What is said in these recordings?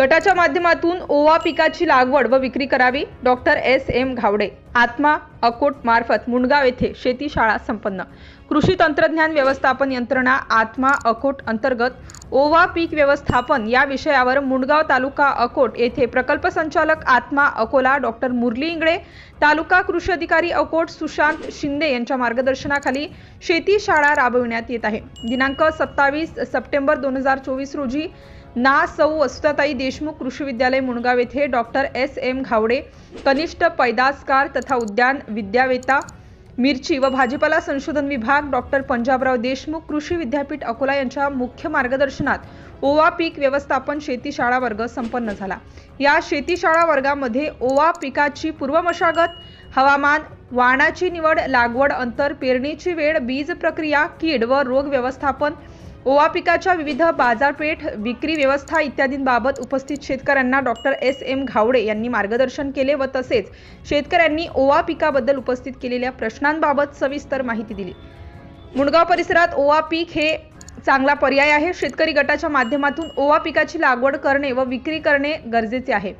गटाच्या माध्यमातून ओवा पिकाची लागवड व विक्री करावी. Doctor S. M. Ghawade. Atma Akot मार्फत मुंडगाव येथे शेती शाळा संपन्न. कृषी तंत्रज्ञान व्यवस्थापन यंत्रणा आत्मा अकोट अंतर्गत ओवा पीक व्यवस्थापन या विषयावर मुंडगाव तालुका अकोट येथे प्रकल्प संचालक आत्मा अकोला डॉक्टर मुरली इंगळे तालुका कृषी अधिकारी अकोट सुशांत शिंदे यांच्या मार्गदर्शनाखाली शेती शाळा राबविण्यात येत आहे. दिनांक सत्तावीस सप्टेंबर दोन हजार चोवीस रोजी ना सौ वसुताताई देशमुख कृषी विद्यालय मुणगाव येथे डॉक्टर एस एम घावडे कनिष्ठ पैदासकार तथा उद्यान विद्यावेता मिरची व भाजीपाला संशोधन विभाग डॉक्टर पंजाबराव देशमुख कृषी विद्यापीठ अकोला यांच्या मुख्य मार्गदर्शनात ओवा पीक व्यवस्थापन शेती शाळा वर्ग संपन्न झाला. या शेती शाळा वर्गामध्ये ओवा पिकाची पूर्वमशागत हवामान वाणाची निवड लागवड अंतर पेरणीची वेळ बीज प्रक्रिया कीड व रोग व्यवस्थापन ओवा पिकाच्या विविध बाजारपेठ विक्री व्यवस्था इत्यादींबाबत उपस्थित शेतकऱ्यांना डॉक्टर एस. एम. घावडे यांनी मार्गदर्शन केले व तसेच शेतकऱ्यांनी ओवा पिकाबद्दल उपस्थित केलेल्या प्रश्नांबाबत सविस्तर माहिती दिली. मुणगाव परिसरात ओवा पीक हे चांगला पर्याय आहे. शेतकरी गटाच्या माध्यमातून ओवा पिकाची लागवड करणे व विक्री करणे गरजेचे आहे.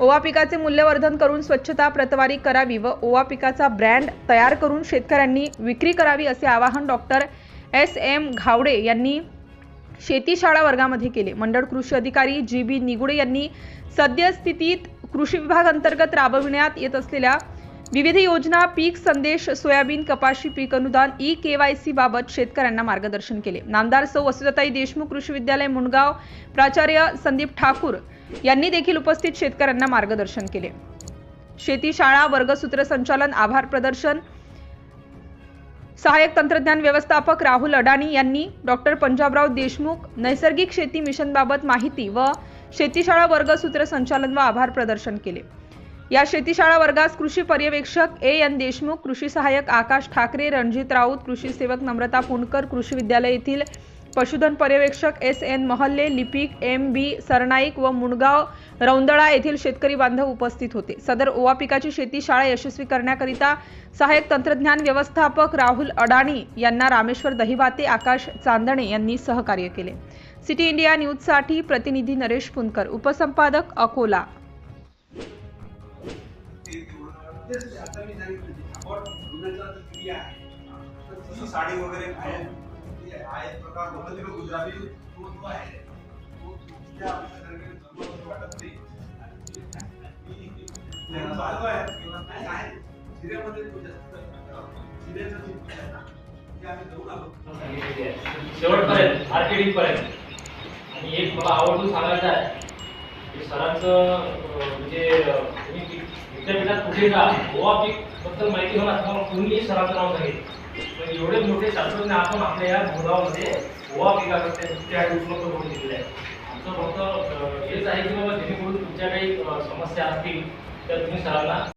ओवा पिकाचे मूल्यवर्धन करून स्वच्छता प्रतवारी करावी व ओवा पिकाचा ब्रँड तयार करून शेतकऱ्यांनी विक्री करावी असे आवाहन डॉक्टर एस एम घावडे यांनी शेतीशाळा वर्गामध्ये केले. मंडळ कृषी अधिकारी जी बी निगुडे यांनी सद्यस्थितीत कृषी विभाग अंतर्गत राबविण्यात येत असलेल्या विविध योजना पीक संदेश सोयाबीन कपाशी पीक अनुदान ई के वाय सी बाबत शेतकऱ्यांना मार्गदर्शन केले. नामदार सौ वसुदताई देशमुख कृषी विद्यालय मुंडगाव प्राचार्य संदीप ठाकूर यांनी देखील उपस्थित शेतकऱ्यांना मार्गदर्शन केले. शेती शाळा वर्गसूत्र संचालन आभार प्रदर्शन सहाय्यक तंत्रज्ञान व्यवस्थापक राहुल अडाणी यांनी डॉक्टर पंजाबराव देशमुख नैसर्गिक शेती मिशनबाबत माहिती व शेतीशाळा वर्ग सूत्रसंचालन व आभार प्रदर्शन केले. या शेतीशाळा वर्गास कृषी पर्यवेक्षक ए एन देशमुख कृषी सहाय्यक आकाश ठाकरे रणजित राऊत कृषी सेवक नम्रता पुणकर कृषी विद्यालय येथील पशुधन पर्यवेक्षक एस एन महल्ले लिपिक एम बी सरनाईक व मुणगाव रौंदळा येथील शेतकरी बांधव उपस्थित होते. सदर ओवा पिकाची शेती शाळा यशस्वी करण्याकरिता सहाय्यक तंत्रज्ञान व्यवस्थापक राहुल अडाणी यांना रामेश्वर दहिवाते आकाश चांदणे यांनी सहकार्य केले. सिटी इंडिया न्यूजसाठी प्रतिनिधी नरेश पुनकर उपसंपादक अकोला. साडी वगैरे हा एक प्रकार होता तिकडे गुजराती तो जो आहे तो त्या वाटत नाही. चालू आहे. तो जास्त जे आम्ही जाऊन आलो. शेवटपर्यंत आर्केडिंग पर्यंत आणि एक मला आवडून सांगायचं आहे की सरांचं म्हणजे तुम्ही विद्यापीठात कुठे जा गोवा पीकबद्दल माहिती होणार तुम्हाला कोणीही सरांचं नाव सांगितलं एवढे मोठे शास्त्रज्ञ आपण आपल्या या भूगावामध्ये गोवा पिकाकडे त्या उपलब्ध करून दिलेले आहे. आमचं फक्त हेच आहे की बाबा जेणेकरून तुमच्या काही समस्या असतील तर तुम्ही सरांना